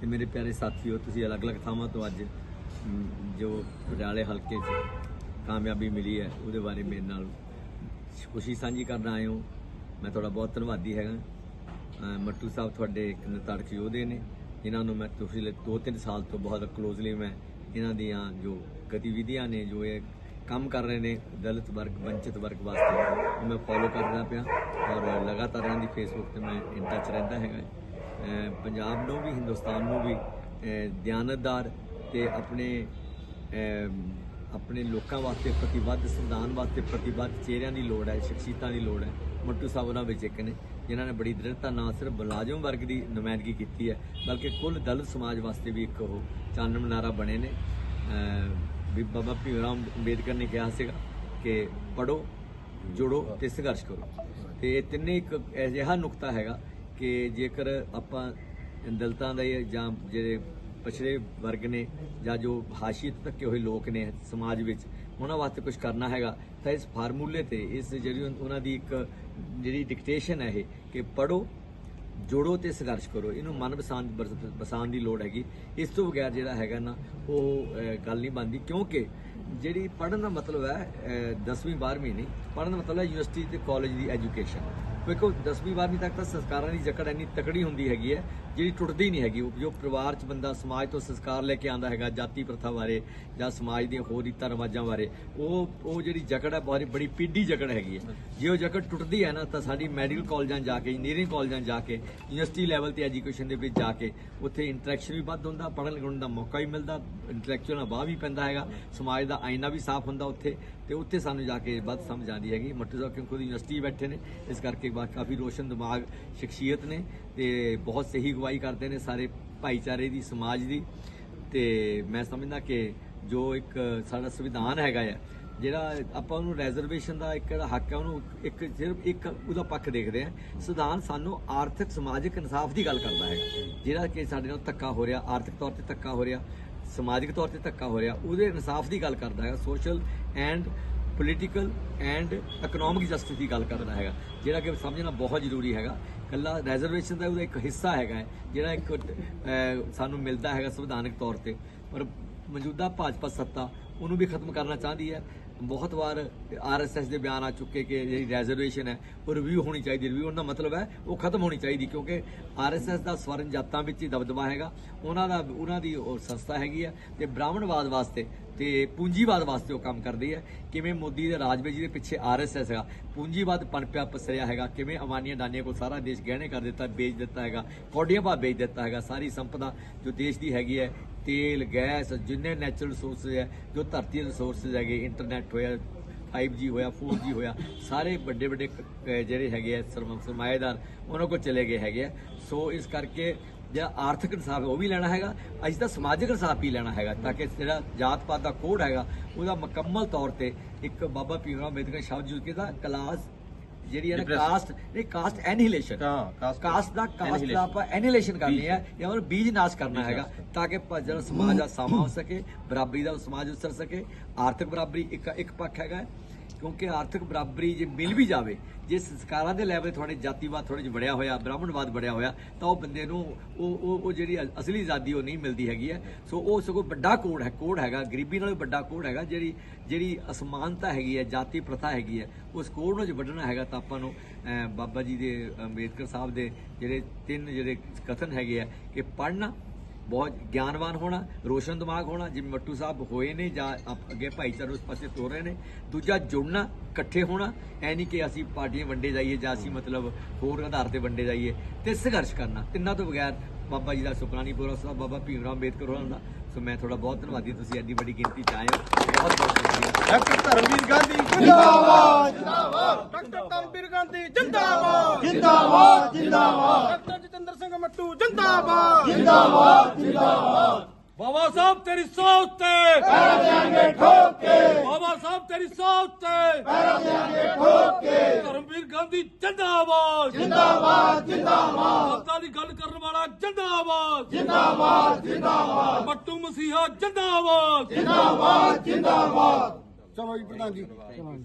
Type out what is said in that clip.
ਤੇ ਮੇਰੇ ਪਿਆਰੇ ਸਾਥੀਓ, ਤੁਸੀਂ ਅਲੱਗ-ਅਲੱਗ ਥਾਵਾਂ ਤੋਂ ਅੱਜ ਜੋ ਪਟਿਆਲੇ ਹਲਕੇ 'ਚ ਕਾਮਯਾਬੀ ਮਿਲੀ ਹੈ, ਉਹਦੇ ਬਾਰੇ ਮੇਰੇ ਨਾਲ ਖੁਸ਼ੀ ਸਾਂਝੀ ਕਰਨ ਆਏ ਹੋ। ਮੈਂ ਤੁਹਾਡਾ ਬਹੁਤ ਧੰਨਵਾਦੀ ਹੈਗਾ। ਮੱਟੂ ਸਾਹਿਬ ਤੁਹਾਡੇ ਇੱਕ ਨਿਤੜਕ ਯੋਧੇ ਨੇ। ਜਿਨ੍ਹਾਂ ਨੂੰ ਮੈਂ ਪਿਛਲੇ 2-3 ਸਾਲ ਤੋਂ ਬਹੁਤ ਕਲੋਜ਼ਲੀ ਮੈਂ, ਇਹਨਾਂ ਦੀਆਂ ਜੋ ਗਤੀਵਿਧੀਆਂ ਨੇ, ਜੋ ਇਹ ਕੰਮ ਕਰ ਰਹੇ ਨੇ, ਦਲਿਤ ਵਰਗ, ਵੰਚਿਤ ਵਰਗ ਵਾਸਤੇ। ਮੈਂ ਫੋਲੋ ਕਰਦਾ ਪਿਆ ਔਰ ਲਗਾਤਾਰ ਇਹਨਾਂ ਦੀ ਫੇਸਬੁੱਕ ਤੇ ਮੈਂ ਇਨ ਟੱਚ ਰਹਿੰਦਾ ਹੈਗਾ ਪੰਜਾਬ ਨੂੰ ਵੀ, ਹਿੰਦੁਸਤਾਨ ਨੂੰ ਵੀ ਦਿਆਨਤਦਾਰ ਤੇ ਆਪਣੇ ਆਪਣੇ ਲੋਕਾਂ ਵਾਸਤੇ ਪ੍ਰਤੀਬੱਧ ਸੰਵਿਧਾਨ ਵਾਸਤੇ ਪ੍ਰਤੀਬੱਧ ਚਿਹਰਿਆਂ ਦੀ ਲੋੜ ਹੈ, ਸ਼ਖਸੀਅਤਾਂ ਦੀ ਲੋੜ ਹੈ। ਮੱਟੂ ਸਾਹਿਬ ਉਹਨਾਂ ਵਿੱਚ ਇੱਕ ਨੇ, ਜਿਨ੍ਹਾਂ ਨੇ ਬੜੀ ਦ੍ਰਿੜਤਾ ਨਾਲ ਸਿਰਫ ਮੁਲਾਜ਼ਮ ਵਰਗ ਦੀ ਨੁਮਾਇੰਦਗੀ ਕੀਤੀ ਹੈ, ਬਲਕਿ ਕੁੱਲ ਦਲਿਤ ਸਮਾਜ ਵਾਸਤੇ ਵੀ ਇੱਕ ਉਹ ਚਾਨਣ ਮਨਾਰਾ ਬਣੇ ਨੇ। ਵੀ ਬਾਬਾ ਭੀਮ ਰਾਮ ਅੰਬੇਦਕਰ ਨੇ ਕਿਹਾ ਸੀਗਾ ਕਿ ਪੜੋ ਜੁੜੋ ਤੇ ਸੰਘਰਸ਼ ਕਰੋ। ਤੇ ਇਹ ਤਿੰਨੇ ਇੱਕ ਅਜਿਹਾ ਨੁਕਤਾ ਹੈਗਾ ਕਿ ਜੇਕਰ ਆਪਾਂ ਦਲਤਾਂ ਦਾ ਜਾਂ ਜਿਹੜੇ ਪਛੜੇ ਵਰਗ ਨੇ ਜਾਂ ਜੋ ਹਾਸ਼ੀਅਤ ਧੱਕੇ ਹੋਏ ਲੋਕ ਨੇ ਸਮਾਜ ਵਿੱਚ, ਉਹਨਾਂ ਵਾਸਤੇ ਕੁਝ ਕਰਨਾ ਹੈਗਾ, ਤਾਂ ਇਸ ਫਾਰਮੂਲੇ ਤੇ, ਇਸ ਜਿਹੜੀ ਉਹਨਾਂ ਦੀ ਇੱਕ ਜਿਹੜੀ ਡਿਕਟੇਸ਼ਨ ਹੈ ਇਹ, ਕਿ ਪੜੋ ਜੋੜੋ ਤੇ ਸੰਘਰਸ਼ ਕਰੋ, ਇਹਨੂੰ ਮਨ ਬਸਾਨ ਬਸਾਨ ਦੀ ਲੋੜ ਹੈਗੀ। ਇਸ ਤੋਂ ਬਗੈਰ ਜਿਹੜਾ ਹੈਗਾ ਨਾ, ਉਹ ਗੱਲ ਨਹੀਂ ਬਣਦੀ, ਕਿਉਂਕਿ ਜਿਹੜੀ ਪੜਨ ਦਾ ਮਤਲਬ ਹੈ 10ਵੀਂ 12ਵੀਂ ਨਹੀਂ ਪੜਨ ਦਾ ਮਤਲਬ ਹੈ ਯੂਨੀਵਰਸਿਟੀ ਤੇ ਕਾਲਜ ਦੀ ਐਜੂਕੇਸ਼ਨ ਵੇਖੋ 10ਵੀਂ 12ਵੀਂ ਤੱਕ ਤਾਂ ਸੰਸਕਾਰਾਂ ਦੀ ਜਕੜ ਇੰਨੀ ਤਕੜੀ ਹੁੰਦੀ ਹੈਗੀ ਹੈ, ਜਿਹੜੀ ਟੁੱਟਦੀ ਨਹੀਂ ਹੈਗੀ, ਉਹ ਜੋ ਪਰਿਵਾਰ 'ਚ ਬੰਦਾ ਸਮਾਜ ਤੋਂ ਸੰਸਕਾਰ ਲੈ ਕੇ ਆਂਦਾ ਹੈਗਾ, ਜਾਤੀ ਪ੍ਰਥਾ ਬਾਰੇ ਜਾਂ ਸਮਾਜ ਦੀਆਂ ਹੋਰ ਰੀਤਾਂ, ਰਿਵਾਜਾਂ ਬਾਰੇ, ਉਹ ਉਹ ਜਿਹੜੀ ਜਕੜ ਹੈ, ਬਹੁਤ ਬੜੀ ਪੀਢੀ ਜਕੜ ਹੈਗੀ ਹੈ। ਜੇ ਉਹ ਜਕੜ ਟੁੱਟਦੀ ਹੈ ਨਾ, ਤਾਂ ਸਾਡੀ ਮੈਡੀਕਲ ਕਾਲਜਾਂ ਜਾ ਕੇ, ਇੰਜੀਨੀਅਰਿੰਗ ਕਾਲਜਾਂ ਜਾ ਕੇ, ਯੂਨੀਵਰਸਿਟੀ ਲੈਵਲ ਤੇ ਐਜੂਕੇਸ਼ਨ ਦੇ ਵਿੱਚ ਜਾ ਕੇ, ਉੱਥੇ ਇੰਟਰੈਕਸ਼ਨ ਵੀ ਵੱਧ ਹੁੰਦਾ, ਪੜ੍ਹਨ ਲਿਖਣ ਦਾ ਮੌਕਾ ਵੀ ਮਿਲਦਾ, ਇੰਟੈਲੈਕਚੁਅਲ ਨਾਲ ਬਾਹ ਵੀ ਪੈਂਦਾ ਹੈਗਾ, ਸਮਾਜ ਦਾ ਆਇਨਾ ਵੀ ਸਾਫ਼ ਹੁੰਦਾ ਉੱਥੇ, ਤੇ ਉੱਥੇ ਸਾਨੂੰ ਜਾ ਕੇ ਵੱਧ ਸਮਝ ਆਉਂਦੀ ਹੈਗੀ ਮੱਟੂ ਸਾਹਿਬ ਕਿਉਂਕਿ ਖੁਦ ਯੂਨੀਵਰਸਿਟੀ ਬੈਠੇ ਨੇ, ਇਸ ਕਰਕੇ ਬਾ- ਕਾਫੀ ਰੋਸ਼ਨ ਦਿਮਾਗ, ਸ਼ਖਸੀਅਤ ਨੇ ਤੇ ਬਹੁਤ ਸਹੀ ਅਗਵਾਈ ਕਰਦੇ ਨੇ ਸਾਰੇ ਭਾਈਚਾਰੇ ਦੀ, ਸਮਾਜ ਦੀ। ਤੇ ਮੈਂ ਸਮਝਦਾ ਕਿ ਜੋ ਇੱਕ ਸਾਡਾ ਸੰਵਿਧਾਨ ਹੈਗਾ ਆ, ਜਿਹੜਾ ਆਪਾਂ ਉਹਨੂੰ ਰੈਜ਼ਰਵੇਸ਼ਨ ਦਾ ਇੱਕ ਜਿਹੜਾ ਹੱਕ ਹੈ ਉਹਨੂੰ ਇੱਕ ਸਿਰਫ ਇੱਕ ਉਹਦਾ ਪੱਖ ਦੇਖਦੇ ਆ। ਸੰਵਿਧਾਨ ਸਾਨੂੰ ਆਰਥਿਕ, ਸਮਾਜਿਕ ਇਨਸਾਫ ਦੀ ਗੱਲ ਕਰਦਾ ਹੈ ਜਿਹੜਾ ਕਿ ਸਾਡੇ ਨਾਲ ਧੱਕਾ ਹੋ ਰਿਹਾ, ਆਰਥਿਕ ਤੌਰ ਤੇ ਧੱਕਾ ਹੋ ਰਿਹਾ, ਸਮਾਜਿਕ ਤੌਰ ਤੇ ਧੱਕਾ ਹੋ ਰਿਹਾ, ਉਹਦੇ ਇਨਸਾਫ ਦੀ ਗੱਲ ਕਰਦਾ ਹੈਗਾ। Social and political and economic justice ਦੀ ਗੱਲ ਕਰਦਾ ਹੈਗਾ ਜਿਹੜਾ ਕਿ ਸਮਝਣਾ ਬਹੁਤ ਜ਼ਰੂਰੀ ਹੈਗਾ। ਕੱਲਾ ਰਿਜ਼ਰਵੇਸ਼ਨ ਦਾ ਉਹਦਾ ਇੱਕ ਹਿੱਸਾ ਹੈਗਾ ਹੈ, ਜਿਹੜਾ ਇੱਕ ਸਾਨੂੰ ਮਿਲਦਾ ਹੈਗਾ ਸੰਵਿਧਾਨਕ ਤੌਰ ਤੇ। ਪਰ ਮੌਜੂਦਾ ਭਾਜਪਾ ਸੱਤਾ ਉਹਨੂੰ ਵੀ ਖਤਮ ਕਰਨਾ ਚਾਹੁੰਦੀ ਹੈ। ਬਹੁਤ ਵਾਰ ਆਰਐਸਐਸ ਦੇ ਬਿਆਨ ਆ ਚੁੱਕੇ ਕਿ ਜਿਹੜੀ ਰਿਜ਼ਰਵੇਸ਼ਨ ਹੈ, ਉਹ ਰਿਵਿਊ ਹੋਣੀ ਚਾਹੀਦੀ ਰਿਵਿਊ ਦਾ ਮਤਲਬ ਹੈ, ਉਹ ਖਤਮ ਹੋਣੀ ਚਾਹੀਦੀ ਕਿਉਂਕਿ ਆਰਐਸਐਸ ਦਾ ਸਵਰਨ ਜਾਤਾਂ ਵਿੱਚ ਹੀ ਦਬਦਬਾ ਹੈਗਾ। ਉਹਨਾਂ ਦਾ, ਉਹਨਾਂ ਦੀ ਉਹ ਸੰਸਥਾ ਹੈਗੀ ਹੈ ਤੇ ਬ੍ਰਾਹਮਣਵਾਦ ਵਾਸਤੇ ਤੇ ਪੂੰਜੀਵਾਦ ਵਾਸਤੇ ਉਹ ਕੰਮ ਕਰਦੀ ਹੈ। ਕਿਵੇਂ ਮੋਦੀ ਦੇ ਰਾਜ ਵਿੱਚ ਦੇ ਪਿੱਛੇ ਆਰਐਸਐਸ ਹੈਗਾ, ਪੂੰਜੀਵਾਦ ਪਨਪਿਆ ਪਸਰਿਆ ਹੈਗਾ, ਕਿਵੇਂ ਅਮਾਨੀਆਂ ਦਾਨੀਆਂ ਕੋਲ ਸਾਰਾ ਦੇਸ਼ ਗਹਿਣੇ ਕਰ ਦਿੱਤਾ, ਵੇਚ ਦਿੱਤਾ ਹੈਗਾ, ਕੌਡੀਆਂ ਪਾ ਵੇਚ ਦਿੱਤਾ ਹੈਗਾ, ਸਾਰੀ ਸੰਪਦਾ ਜੋ ਦੇਸ਼ ਦੀ ਹੈਗੀ ਹੈ ਤੇਲ, ਗੈਸ, ਜਿੰਨੇ ਨੈਚੁਰਲ ਰਿਸੋਰਸਸ ਹੈ ਜੋ ਧਰਤੀ ਦੇ ਰਿਸੋਰਸਸ ਹੈਗੇ ਇੰਟਰਨੈਟ ਹੋਇਆ 5G ਹੋਇਆ 4G ਹੋਇਆ, ਸਾਰੇ ਵੱਡੇ ਵੱਡੇ ਕ- ਜਿਹੜੇ ਹੈਗੇ ਆ, ਸਰਮ- ਸਰਮਾਏਦਾਰ, ਉਹਨਾਂ ਕੋਲ ਚਲੇ ਗਏ ਹੈਗੇ ਆ। ਸੋ ਇਸ ਕਰਕੇ ਜਿਹੜਾ ਆਰਥਿਕ ਇਨਸਾਫ ਉਹ ਵੀ ਲੈਣਾ ਹੈਗਾ ਅਸੀਂ ਤਾਂ ਸਮਾਜਿਕ ਇਨਸਾਫ ਵੀ ਲੈਣਾ ਹੈਗਾ, ਤਾਂ ਕਿ ਜਿਹੜਾ ਜਾਤ ਪਾਤ ਦਾ ਕੋਡ ਹੈਗਾ, ਉਹਦਾ ਮੁਕੰਮਲ ਤੌਰ ਤੇ ਇੱਕ ਬਾਬਾ ਭੀਮਰਾਓ ਅੰਬੇਦਕਰ ਸ਼ਬਦ ਯੂਜ਼ ਕੀਤਾ ਕਲਾਸ ਜਿਹੜੀ ਹੈ ਨਾ ਕਾਸਟ ਇਹ ਕਾਸਟ ਐਨੀਹਿਲੇਸ਼ਨ ਹਾਂ, caste- ਕਾਸਟ ਦਾ ਕਾਸਟ ਦਾ ਆਪਾਂ ਐਨੀਹਿਲੇਸ਼ਨ ਕਰਨੀ ਹੈ ਜਾਂ ਉਹ ਬੀਜ ਨਾਸ਼ ਕਰਨਾ ਹੈਗਾ ਤਾਂ ਕਿ ਪ- ਜਿਹੜਾ ਸਮਾਜ ਦਾ ਸਾਮਾ ਹੋ ਸਕੇ ਬਰਾਬਰੀ ਦਾ ਸਮਾਜ ਉਸਰ ਸਕੇ ਆਰਥਿਕ ਬਰਾਬਰੀ ਇੱਕ ਇੱਕ ਪੱਖ ਹੈਗਾ। ਕਿਉਂਕਿ ਆਰਥਿਕ ਬਰਾਬਰੀ ਜੇ ਮਿਲ ਵੀ ਜਾਵੇ, ਜੇ ਸੰਸਕਾਰਾਂ ਦੇ ਲੈਵਲ ਤੁਹਾਡੇ ਜਾਤੀਵਾਦ ਥੋੜੇ ਜਿਹਾ ਵੜਿਆ ਹੋਇਆ, ਬ੍ਰਾਹਮਣਵਾਦ ਵੜਿਆ ਹੋਇਆ, ਤਾਂ ਉਹ ਬੰਦੇ ਨੂੰ ਉਹ ਉਹ ਉਹ ਜਿਹੜੀ ਅਸਲੀ ਆਜ਼ਾਦੀ ਉਹ ਨਹੀਂ ਮਿਲਦੀ ਹੈਗੀ ਹੈ। ਸੋ ਉਹ ਸਗੋਂ ਵੱਡਾ ਕੋਡ ਹੈ ਕੋਡ ਹੈਗਾ, ਗਰੀਬੀ ਨਾਲੋਂ ਵੀ ਵੱਡਾ ਕੋਡ ਹੈਗਾ, ਜਿਹੜੀ ਜਿਹੜੀ ਅਸਮਾਨਤਾ ਹੈਗੀ ਹੈ, ਜਾਤੀ ਪ੍ਰਥਾ ਹੈਗੀ ਹੈ, ਉਸ ਕੋਡ ਨੂੰ ਜੇ ਵੱਢਣਾ ਹੈਗਾ ਤਾਂ ਆਪਾਂ ਨੂੰ ਬਾਬਾ ਜੀ ਦੇ ਅੰਬੇਦਕਰ ਸਾਹਿਬ ਦੇ ਜਿਹੜੇ ਤਿੰਨ ਜਿਹੜੇ ਕਥਨ ਹੈਗੇ ਆ ਕਿ ਪੜ੍ਹਨਾ ਬਹੁਤ ਗਿਆਨਵਾਨ ਹੋਣਾ ਰੋਸ਼ਨ ਦਿਮਾਗ ਹੋਣਾ ਜਿਵੇਂ ਮੱਟੂ ਸਾਹਿਬ ਹੋਏ ਨੇ ਜਾਂ ਆਪ- ਅੱਗੇ ਭਾਈਚਾਰੇ ਉਸ ਪਾਸੇ ਤੋਰ ਰਹੇ ਨੇ ਦੂਜਾ ਜੁੜਨਾ ਇਕੱਠੇ ਹੋਣਾ ਐ ਨਹੀਂ ਕਿ ਅਸੀਂ ਪਾਰਟੀਆਂ ਵੰਡੇ ਜਾਈਏ ਜਾਂ ਅਸੀਂ ਮਤਲਬ ਹੋਰ ਆਧਾਰ ਤੇ ਵੰਡੇ ਜਾਈਏ ਤੇ ਸੰਘਰਸ਼ ਕਰਨਾ। ਤਿੰਨਾਂ ਤੋਂ ਬਗੈਰ ਬਾਬਾ ਜੀ ਦਾ ਸੁਪਨਾ ਨਹੀਂ ਪੂਰਾ ਸਾਹਿਬ ਬਾਬਾ ਭੀਮ ਰਾਓ ਅੰਬੇਦਕਰ ਹੋਰਾਂ ਦਾ। ਸੋ ਮੈਂ ਤੁਹਾਡਾ ਬਹੁਤ ਧੰਨਵਾਦੀ ਤੁਸੀਂ ਐਡੀ ਵੱਡੀ ਗਿਣਤੀ ਚ ਆਏ ਹੋ। ਬਹੁਤ ਬਹੁਤ ਸ਼ੁਕਰੀਆ। ਡਾਕਟਰ ਧਰਮਵੀਰ ਗਾਂਧੀ ਜਿੰਦਾਬਾਦ! ਜਿੰਦਾਬਾਦ ਡਾਕਟਰ ਧਰਮਵੀਰ ਗਾਂਧੀ ਜਿੰਦਾਬਾਦ! ਜਿੰਦਾਬਾਦ ਜਿੰਦਾਬਾਦ! ਮੱਟੂ ਜਿੰਦਾਬਾਦ। ਜਿੰਦਾਬਾਦ ਜਿੰਦਾਬਾਦ। ਬਾਬਾ ਸਾਹਿਬ ਤੇਰੀ ਸੋਚ ਤੇ ਪੈਰਾਂ ਦੇਾਂਗੇ ਠੋਕ ਕੇ। ਬਾਬਾ ਸਾਹਿਬ ਤੇਰੀ ਸੋਚ ਤੇ ਪੈਰਾਂ ਦੇਾਂਗੇ ਠੋਕ ਕੇ। ਧਰਮਵੀਰ ਗਾਂਧੀ ਜਿੰਦਾਬਾਦ। ਜਿੰਦਾਬਾਦ ਜਿੰਦਾਬਾਦ। ਸੱਤਾ ਦੀ ਗੱਲ ਕਰਨ ਵਾਲਾ ਜਿੰਦਾਬਾਦ। ਜਿੰਦਾਬਾਦ ਜਿੰਦਾਬਾਦ। ਮੱਟੂ ਮਸੀਹਾ ਜਿੰਦਾਬਾਦ। ਜਿੰਦਾਬਾਦ ਜਿੰਦਾਬਾਦ। ਚਲੋ ਜੀ ਪ੍ਰਧਾਨ ਜੀ।